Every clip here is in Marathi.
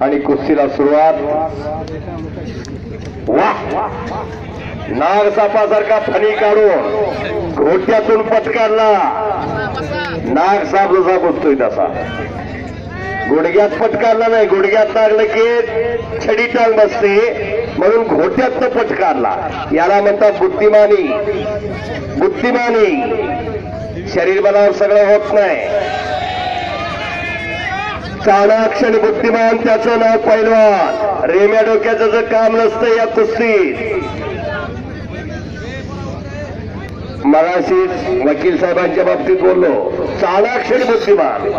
आणि कुस्तीला सुरुवात. वा. नाग सापासारखा फणी काढून घोट्यातून पटकारला. नाग साप जसा बसतोय तसा. गुडघ्यात पटकारला नाही गुडघ्यात लागलं की छडी टांग बसते. म्हणून घोट्यात पटकारला. याला म्हणतात बुद्धिमानी. बुद्धिमानी. शरीर बनावर सगळं होत नाही. चाणाक्ष आणि बुद्धिमान त्याचं नाव पैलवान. रेम्या डोक्याचं जर काम नसतं या कुस्तीत. मगाशी वकील साहेबांच्या बाबतीत बोललो. चाणाक्ष आणि बुद्धिमान.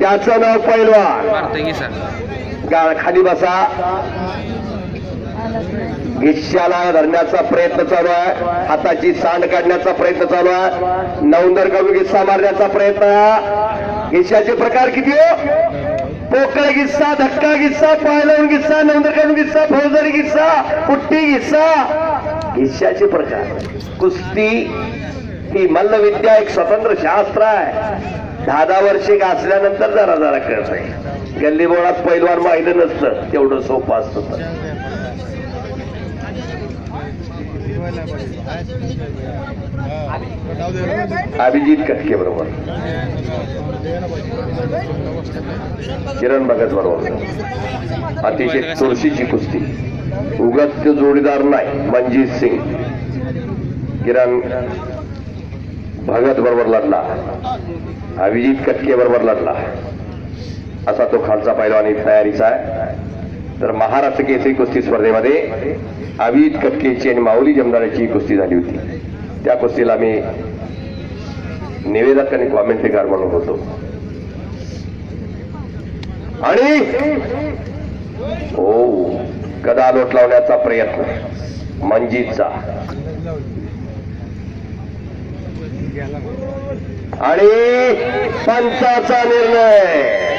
त्याचं नाव पैलवान. खाली बसा. गिश्याला धरण्याचा प्रयत्न चालू आहे. हाताची सांड काढण्याचा प्रयत्न चालू आहे. नवंदर कवी गिस्सा मारण्याचा प्रयत्न गिश्याचे प्रकार किती हो? पोकळ गिस्सा धक्का गिस्सा पायलवून गिस्सा नवंदर कवी गिस्सा फौजदारी गिस्सा पुट्टी गिस्सा. गिश्याचे प्रकार. कुस्ती ही मल्लविद्या एक स्वतंत्र शास्त्र आहे. दहा दहा वर्षे असल्यानंतर जरा जरा कळत आहे गल्ली बोळात पैलवान माहिलं नसतं तेवढं सोपं असतं अभिजित कटके बरोबर. किरण भगत बरोबर. अतिशय चुरशीची कुस्ती. उगत जोडीदार नाही मनजीत सिंग. किरण भगत बरोबर लढला. अभिजित कटके बरोबर लढला. असा तो खालचा पैलवानी तयारीचा आहे. तर महाराष्ट्र केसरी कुस्ती स्पर्धेमध्ये अभिजित कटकेची आणि माऊली जमदाराची कुस्ती झाली होती. त्या कुस्तीला मी निवेदक आणि कॉमेंट्रीकार म्हणून होतो. आणि हो गदा लोट लावण्याचा प्रयत्न. मनजीतचा आणि पंचाचा निर्णय.